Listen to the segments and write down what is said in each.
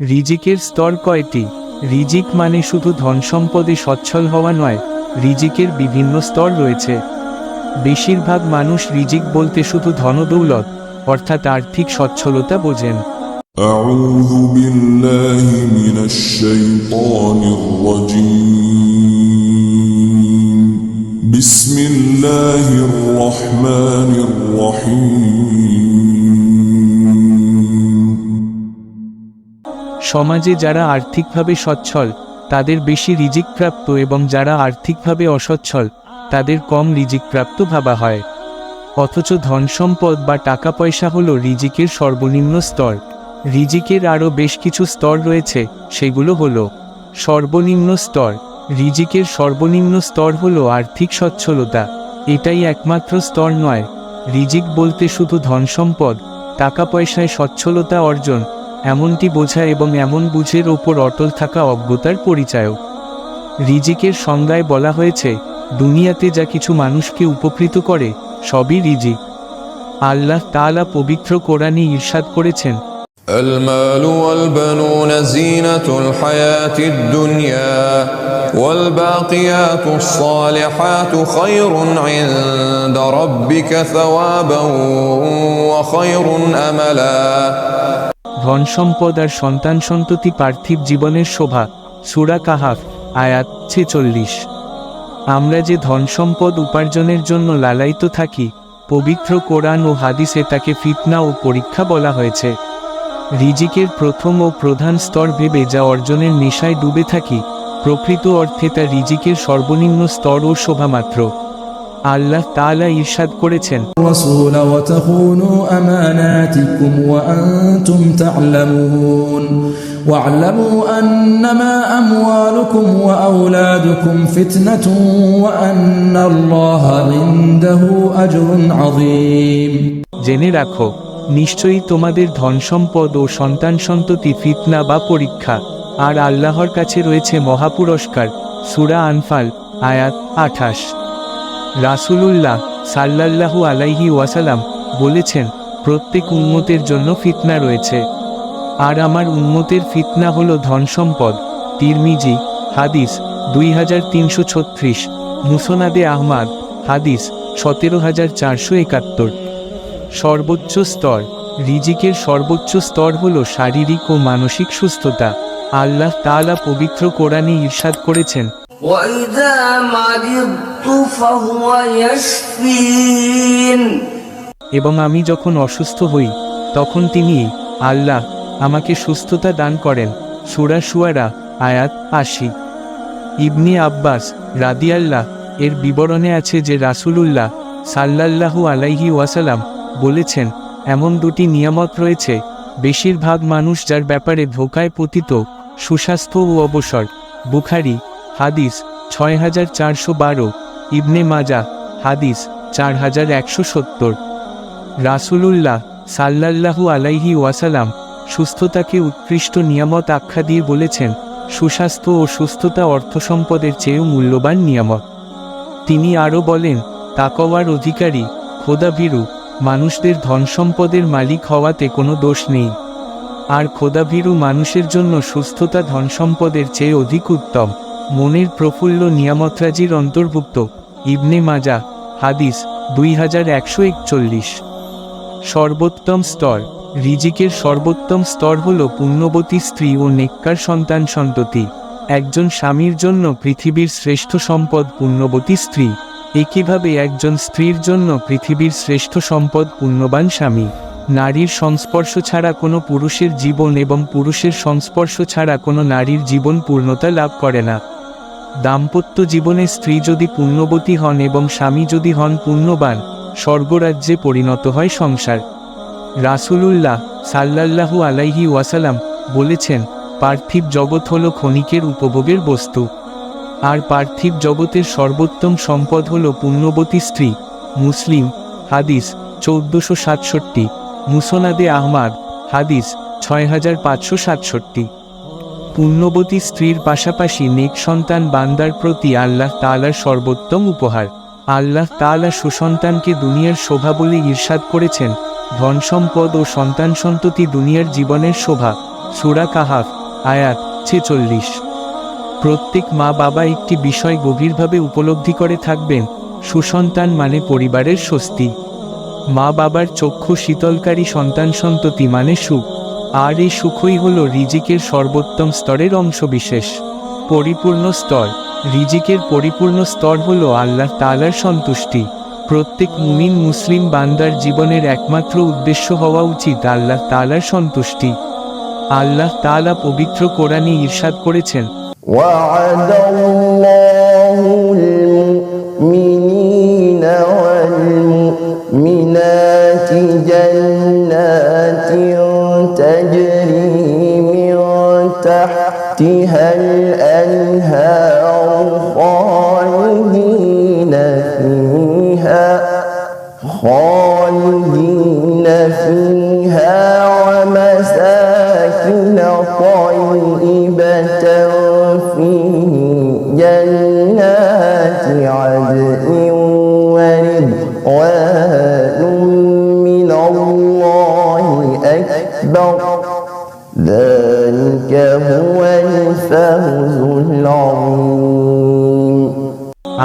রিজিকের স্তর কয়টি? রিজিক মানে শুধু ধন সম্পদে সচ্ছল হওয়া নয়, রিজিকের বিভিন্ন স্তর রয়েছে। বেশিরভাগ মানুষ রিজিক বলতে শুধু ধনদৌলত, অর্থাৎ আর্থিক সচ্ছলতা বোঝেন। বিসমিল্লাহির রহমানির রহিম। সমাজে যারা আর্থিকভাবে সচ্ছল, তাদের বেশি রিজিকপ্রাপ্ত এবং যারা আর্থিকভাবে অসচ্ছল, তাদের কম রিজিকপ্রাপ্ত ভাবা হয়। অথচ ধন সম্পদ বা টাকা পয়সা হল রিজিকের সর্বনিম্ন স্তর। রিজিকের আরও বেশ কিছু স্তর রয়েছে, সেগুলো হলো সর্বনিম্ন স্তর। রিজিকের সর্বনিম্ন স্তর হল আর্থিক সচ্ছলতা। এটাই একমাত্র স্তর নয়। রিজিক বলতে শুধু ধন সম্পদ টাকা পয়সায় সচ্ছলতা অর্জন এমনটি বোঝা এবং এমন বুঝের ওপর অটল থাকা অজ্ঞতার পরিচায়ক রিজিকের সংজ্ঞায় বলা হয়েছে দুনিয়াতে যা কিছু মানুষকে উপকৃত করে সবই রিজিক আল্লাহ তাআলা পবিত্র কোরআনে ঈর্ষাদ করেছেন المال والبنون زينة الحياة الدنيا والباقيات الصالحات خير عند ربك ثوابا وخير أملا ধন সম্পদ আর সন্তান সন্ততি পার্থিব জীবনের শোভা, সুরা কাহাফ, আয়াত ছেচল্লিশ। আমরা যে ধন সম্পদ উপার্জনের জন্য লালায়িত থাকি, পবিত্র কোরআন ও হাদিসে তাকে ফিতনা ও পরীক্ষা বলা হয়েছে। রিজিকের প্রথম ও প্রধান স্তর ভেবে যা অর্জনের নেশায় ডুবে থাকি, প্রকৃত অর্থে তা রিজিকের সর্বনিম্ন স্তর ও শোভামাত্র। আল্লাহ তাআলা ঈর্ষাদ করেছেন الرسول وتخونوا أماناتكم وأنتم تعلمون واعلموا أنما أموالكم وأولادكم فتنة وأن الله عنده أجر عظيم জেনে রাখো নিশ্চয়ই তোমাদের ধন সম্পদ ও সন্তান সন্ততি ফিতনা বা পরীক্ষা আর আল্লাহর কাছে রয়েছে মহাপুরস্কার সুরা আনফাল আয়াত আঠাশ রাসূলুল্লাহ সাল্লাল্লাহু আলাইহি ওয়াসালাম বলেছেন, প্রত্যেক উন্মতের জন্য ফিতনা রয়েছে। আর আমার উন্মতের ফিতনা হল ধন সম্পদ। তিরমিজি, হাদিস, দুই হাজার তিনশো ছত্রিশ। মুসনাদে আহমাদ, হাদিস, সতেরো হাজার চারশো একাত্তর। সর্বোচ্চ স্তর, রিজিকের সর্বোচ্চ স্তর হল শারীরিক ও মানসিক সুস্থতা। আল্লাহ তালা পবিত্র কোরআনে ইরশাদ করেছেন। এবং আমি যখন অসুস্থ হই তখন তিনি আল্লাহ আমাকে সুস্থতা দান করেন। সুরা সুয়ারা আয়াত আশি। ইবনি আব্বাস রাদিয়াল্লাহ এর বিবরণে আছে যে রাসুলুল্লাহ সাল্লাল্লাহু আলাইহি ওয়াসালাম বলেছেন এমন দুটি নিয়ামত রয়েছে। বেশিরভাগ মানুষ যার ব্যাপারে ধোকায় পতিত সুস্বাস্থ্য ও অবসর। বুখারি, হাদিস ছয় হাজার চারশো বারো। ইবনে মাজা, হাদিস চার হাজার একশো সত্তর। রাসূলুল্লাহ সাল্লাল্লাহু আলাইহি ওয়াসালাম সুস্থতাকে উৎকৃষ্ট নিয়ামত আখ্যা দিয়ে বলেছেন, সুস্বাস্থ্য ও সুস্থতা অর্থ সম্পদের চেয়েও মূল্যবান নিয়ামত। তিনি আরও বলেন, তাকওয়ার অধিকারী, খোদাভীরু, মানুষদের ধন সম্পদের মালিক হওয়াতে কোনো দোষ নেই। আর খোদাভীরু মানুষের জন্য সুস্থতা ধন সম্পদের চেয়ে অধিক উত্তম। মনের প্রফুল্ল নিয়ামতরাজির অন্তর্ভুক্ত। ইবনে মাজা, হাদিস, দুই হাজার একশো একচল্লিশ। সর্বোত্তম স্তর। রিজিকের সর্বোত্তম স্তর হল পুণ্যবতী স্ত্রী ও নেককার সন্তান সন্ততি। একজন স্বামীর জন্য পৃথিবীর শ্রেষ্ঠ সম্পদ পুণ্যবতী স্ত্রী। একইভাবে একজন স্ত্রীর জন্য পৃথিবীর শ্রেষ্ঠ সম্পদ পুণ্যবান স্বামী? নারীর সংস্পর্শ ছাড়া কোনো পুরুষের জীবন এবং পুরুষের সংস্পর্শ ছাড়া কোনো নারীর জীবন পূর্ণতা লাভ করে না। দাম্পত্য জীবনে স্ত্রী যদি পুণ্যবতী হন এবং স্বামী যদি হন পুণ্যবান, স্বর্গরাজ্যে পরিণত হয় সংসার। রাসূলুল্লাহ সাল্লাল্লাহু আলাইহি ওয়াসালাম বলেছেন, পার্থিব জগৎ হল ক্ষণিকের উপভোগের বস্তু। আর পার্থিব জগতের সর্বোত্তম সম্পদ হল পুণ্যবতী স্ত্রী। মুসলিম, হাদিস, চৌদ্দশো সাতষট্টি। মুসনাদে আহমাদ, হাদিস ছয় হাজার পাঁচশো সাতষট্টি। পুণ্যবতী স্ত্রীর পাশাপাশি নেক সন্তান বান্দার প্রতি আল্লাহ তালার সর্বোত্তম উপহার। আল্লাহ তাআলা সুসন্তানকে দুনিয়ার শোভা বলে ঈর্ষাদ করেছেন। ধন সম্পদ ও সন্তান সন্ততি দুনিয়ার জীবনের শোভা। সুরা কাহাফ, আয়াত ছেচল্লিশ। প্রত্যেক মা বাবা একটি বিষয় গভীরভাবে উপলব্ধি করে থাকবেন। সুসন্তান মানে পরিবারের স্বস্তি। মা বাবার চক্ষু শীতলকারী সন্তান সন্ততি মানে সুখ। আর এই সুখই হল রিজিকের সর্বোত্তম স্তরের অংশবিশেষ। পরিপূর্ণ স্তর। রিজিকের পরিপূর্ণ স্তর হল আল্লাহ তালার সন্তুষ্টি। প্রত্যেক মুমিন মুসলিম বান্দার জীবনের একমাত্র উদ্দেশ্য হওয়া উচিত আল্লাহ তালার সন্তুষ্টি। আল্লাহ তালা পবিত্র কোরআনে ঈর্ষাদ করেছেন। فيها ومساكن طيبة في جنات عدن ورضوان من الله أكبر ذلك هو الفوز العظيم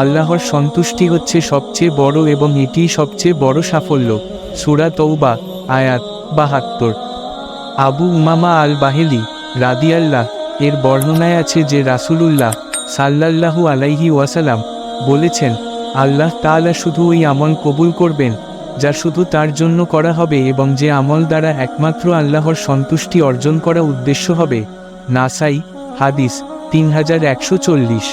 আল্লাহর সন্তুষ্টি হচ্ছে সবচেয়ে বড় এবং এটি সবচেয়ে বড় সাফল্য সুরা তৌবা আয়াত বাহাত্তর। আবু উমামা আল বাহেলি রাদিয়াল্লাহ এর বর্ণনায় আছে যে রাসূলুল্লাহ সাল্লাল্লাহু আলাইহি ওয়াসালাম বলেছেন, আল্লাহ তাআলা শুধু ওই আমল কবুল করবেন, যা শুধু তার জন্য করা হবে এবং যে আমল দ্বারা একমাত্র আল্লাহর সন্তুষ্টি অর্জন করা উদ্দেশ্য হবে। নাসাই, হাদিস তিন হাজার একশো চল্লিশ।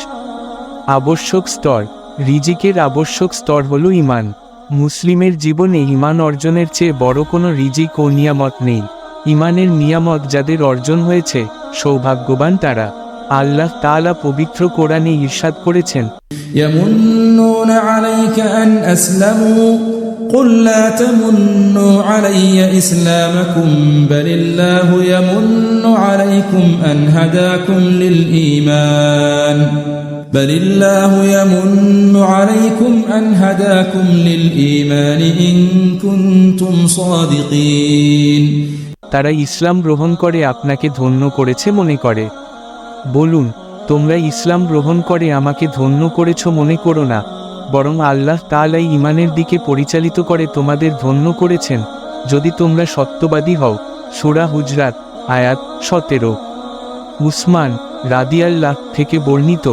আবশ্যক স্তর, রিজিকের আবশ্যক স্তর হল ইমান মুসলিমের জীবনে ইমান অর্জনের চেয়ে বড় কোনো রিজিক ও নিয়ামত নেই ইমানের নিয়ামত যাদের অর্জন হয়েছে সৌভাগ্যবান তারা আল্লাহ তাআলা পবিত্র কোরআনে ঈর্ষাদ করেছেন يمنون عليك أن أسلموا قل لا تمنوا علي إسلامكم بل الله يمن عليكم أن هداكم للإيمان بل الله يمن عليكم أن هداكم للإيمان إن كنتم صادقين তারা ইসলাম গ্রহণ করে আপনাকে ধন্য করেছে মনে করে বলুন তোমরা ইসলাম গ্রহণ করে আমাকে ধন্য করেছ মনে করো না বরং আল্লাহ তাআলাই ইমানের দিকে পরিচালিত করে তোমাদের ধন্য করেছেন যদি তোমরা সত্যবাদী হও সুরা হুজরাত আয়াত সতেরো উসমান রাদিয়াল্লাহ থেকে বর্ণিত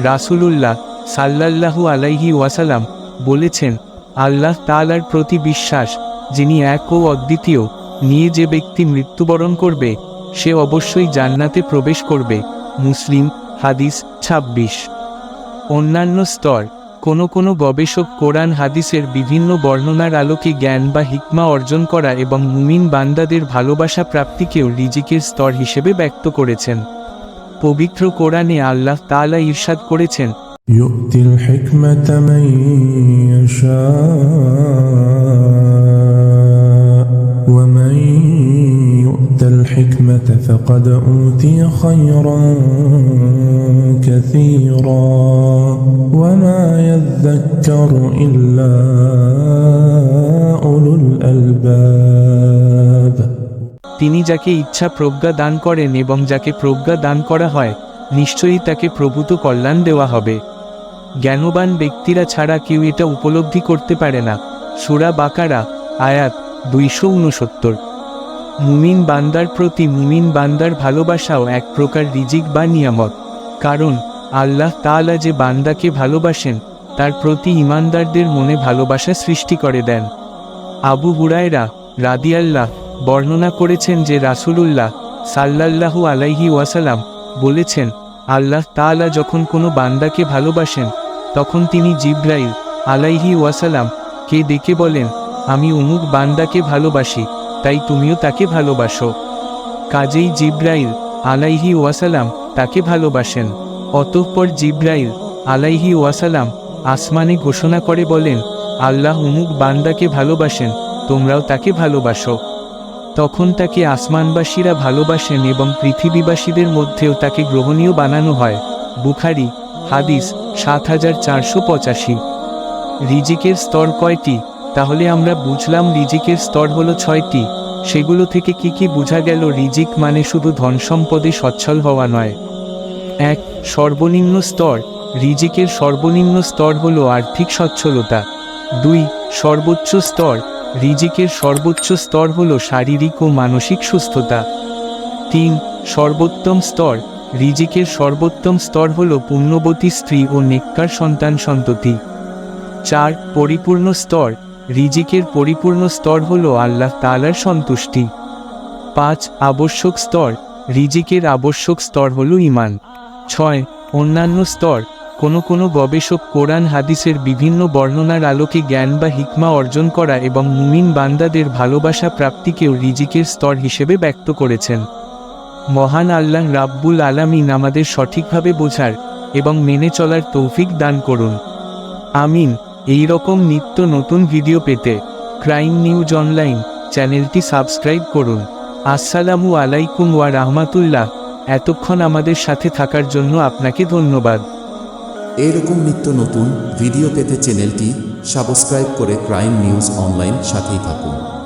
রাসূলুল্লাহ সাল্লাল্লাহু আলাইহি ওয়াসালাম বলেছেন, আল্লাহ তাআলার প্রতি বিশ্বাস, যিনি এক ও অদ্বিতীয়, নিয়ে যে ব্যক্তি মৃত্যুবরণ করবে, সে অবশ্যই জান্নাতে প্রবেশ করবে। মুসলিম, হাদিস ২৬ অন্যান্য স্তর, কোনো কোনো গবেষক কোরআন হাদিসের বিভিন্ন বর্ণনার আলোকে জ্ঞান বা হিকমা অর্জন করা এবং মুমিন বান্দাদের ভালোবাসা প্রাপ্তিকেও রিজিকের স্তর হিসেবে ব্যক্ত করেছেন। পবিত্র কোরআনে আল্লাহ তাআলা ঈর্ষাদ করেছেন يؤتي الحكمة من يشاء ومن يؤت الحكمة فقد أوتي خيرا كثيرا وما يذكر إلا أولو الألباب তিনি যাকে ইচ্ছা প্রজ্ঞা দান করেন এবং যাকে প্রজ্ঞা দান করা হয় নিশ্চয়ই তাকে প্রভূত কল্যাণ দেওয়া হবে জ্ঞানবান ব্যক্তিরা ছাড়া কেউ এটা উপলব্ধি করতে পারে না। সুরা বাকারা, আয়াত দুইশো উনসত্তর মুমিন বান্দার প্রতি মুমিন বান্দার ভালোবাসাও এক প্রকার রিজিক বা নিয়ামত। কারণ, আল্লাহ তাআলা যে বান্দাকে ভালোবাসেন, তার প্রতি ইমানদারদের মনে ভালোবাসা সৃষ্টি করে দেন। আবু হুরায়রা রাদিয়াল্লাহ বর্ণনা করেছেন যে রাসূলুল্লাহ সাল্লাল্লাহু আলাইহি ওয়াসালাম বলেছেন, আল্লাহ তাআলা যখন কোনো বান্দাকে ভালোবাসেন তখন তিনি জিব্রাইল আলাইহি ওয়াসালাম কে ডেকে বলেন, আমি অমুক বান্দাকে ভালোবাসি, তাই তুমিও তাকে ভালোবাসো। কাজেই জিব্রাইল আলাইহি ওয়াসালাম তাকে ভালোবাসেন। অতঃপর জিব্রাইল আলাইহি ওয়াসালাম আসমানে ঘোষণা করে বলেন, আল্লাহ অমুক বান্দাকে ভালোবাসেন, তোমরাও তাকে ভালোবাসো। তখন তাকে আসমানবাসীরা ভালোবাসেন এবং পৃথিবীবাসীদের মধ্যেও তাকে গ্রহণীয় বানানো হয়। বুখারি হাদিস সাত হাজার চারশো পঁচাশি। রিজিকের স্তর কয়টি? তাহলে আমরা বুঝলাম রিজিকের স্তর হলো ছয়টি। সেগুলো থেকে কি কি বোঝা গেল? রিজিক মানে শুধু ধন সম্পদে সচ্ছল হওয়া নয়। এক, সর্বনিম্ন স্তর। রিজিকের সর্বনিম্ন স্তর হল আর্থিক সচ্ছলতা। দুই, সর্বোচ্চ স্তর। রিজিকের সর্বোচ্চ স্তর হল শারীরিক ও মানসিক সুস্থতা। তিন, সর্বোত্তম স্তর। রিজিকের সর্বোত্তম স্তর হল পুণ্যবতী স্ত্রী ও নেককার সন্তান সন্ততি। চার, পরিপূর্ণ স্তর, রিজিকের পরিপূর্ণ স্তর হল আল্লাহ তালার সন্তুষ্টি। পাঁচ, আবশ্যক স্তর, রিজিকের আবশ্যক স্তর হল ইমান ছয়, অন্যান্য স্তর, কোনো কোনো গবেষক কোরআন হাদিসের বিভিন্ন বর্ণনার আলোকে জ্ঞান বা হিকমা অর্জন করা এবং মুমিন বান্দাদের ভালোবাসা প্রাপ্তিকেও রিজিকের স্তর হিসেবে ব্যক্ত করেছেন। মহান আল্লাহ রাব্বুল আলামিন আমাদের সঠিকভাবে বোঝার এবং মেনে চলার তৌফিক দান করুন। আমিন। এই রকম নিত্য নতুন ভিডিও পেতে ক্রাইম নিউজ অনলাইন চ্যানেলটি সাবস্ক্রাইব করুন। আসসালামু আলাইকুম ওয়া রাহমাতুল্লাহ। এতক্ষণ আমাদের সাথে থাকার জন্য আপনাকে ধন্যবাদ। এরকম নিত্য নতুন ভিডিও পেতে চ্যানেলটি সাবস্ক্রাইব করে ক্রাইম নিউজ অনলাইন সাথেই থাকুন।